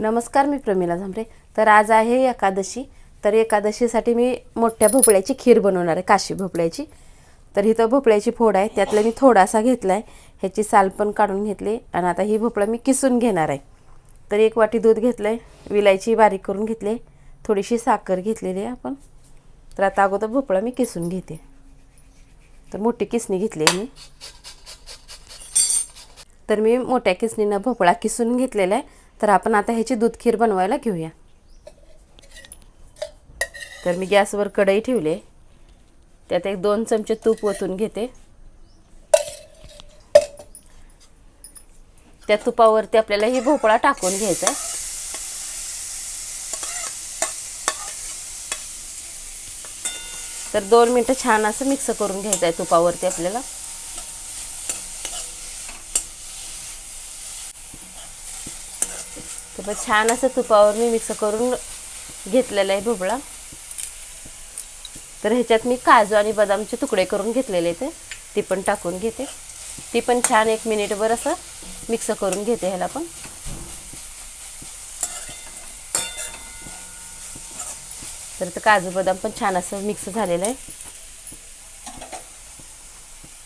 नमस्कार मी प्रमिला झांबरे. तर आज आहे एकादशी. तर एकादशीसाठी मी मोठ्या भोपळ्याची खीर बनवणार आहे काशी भोपळ्याची. तर इथं भोपळ्याची फोड आहे. त्यातलं मी थोडासा घेतला आहे ह्याची साल पण काढून घेतली आणि आता ही भोपळा मी किसून घेणार आहे. तर एक वाटी दूध घेतलं आहे विलायची बारीक करून घेतली. आहे थोडीशी साखर घेतलेली आहे आपण. तर आता अगोदर भोपळा मी किसून घेते. तर मोठी किसणी घेतली आहे मी. तर मी मोठ्या किसणीनं भोपळा किसून घेतलेला आहे. तर आपण आता ह्याची दूध खीर बनवायला घेऊया. तर मी गॅसवर कढई ठेवले त्यात एक दोन चमचे तूप ओतून घेते. त्या तुपावरती आपल्याला ही भोपळा टाकून घ्यायचा. तर दोन मिनटं छान असं मिक्स करून घ्यायचं आहे तुपावरती आपल्याला. तर पण छान असं तुपावर मी मिक्स करून घेतलेला आहे भोपळा तर ह्याच्यात मी काजू आणि बदामचे तुकडे करून घेतलेले ते ती पण टाकून घेते. ती पण छान एक मिनिटभर असं मिक्स करून घेते ह्याला पण. तर ते काजू बदाम पण छान असं मिक्स झालेलं आहे.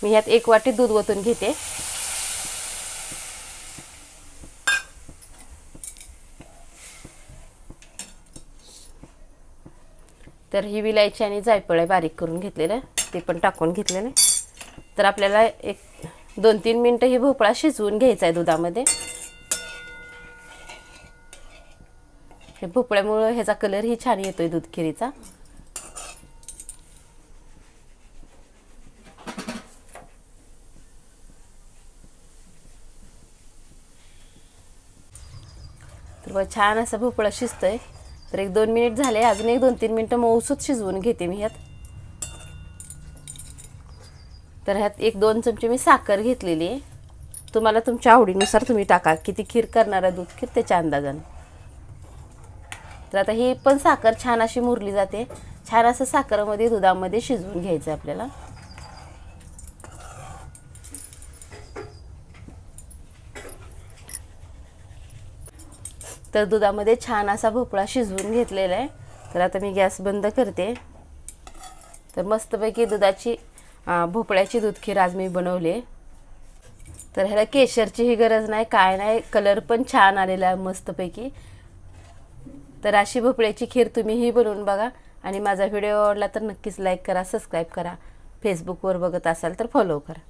मी ह्यात एक वाटी दूध ओतून घेते. तर ही विलायची आणि जायफळ आहे बारीक करून घेतलेलं. आहे ते पण टाकून घेतलेलं. आहे तर आपल्याला एक दोन तीन मिनटं ही भोपळा शिजवून घ्यायचा आहे दुधामध्ये. हे भोपळ्यामुळं ह्याचा कलरही छान येतोय दूध खिरीचा तर छान असं भोपळा शिजतोय. तर एक दोन मिनिट झाले अजून एक दोन तीन मिनटं मऊसूत शिजवून घेते मी ह्यात. तर ह्यात एक दोन चमचे मी साखर घेतलेली आहे. तुम्हाला तुमच्या आवडीनुसार तुम्ही टाका. किती खीर करणार आहे दूध खीर त्याच्या अंदाजानं. तर आता ही पण साखर छान अशी मुरली जाते. छान असं साखरमध्ये दुधामध्ये शिजवून घ्यायचं आहे आपल्याला. तर दुधामध्ये छान असा भोपळा शिजवून घेतलेला आहे. तर आता मी गॅस बंद करते. तर मस्तपैकी दुधाची भोपळ्याची दूध खीर आज मी बनवली तर ह्याला केशरचीही गरज नाही काय नाही कलर पण छान आलेला आहे मस्तपैकी. तर अशी भोपळ्याची खीर तुम्हीही बनवून बघा. आणि माझा व्हिडिओ आवडला तर नक्कीच लाईक करा सबस्क्राईब करा. फेसबुकवर बघत असाल तर फॉलो करा.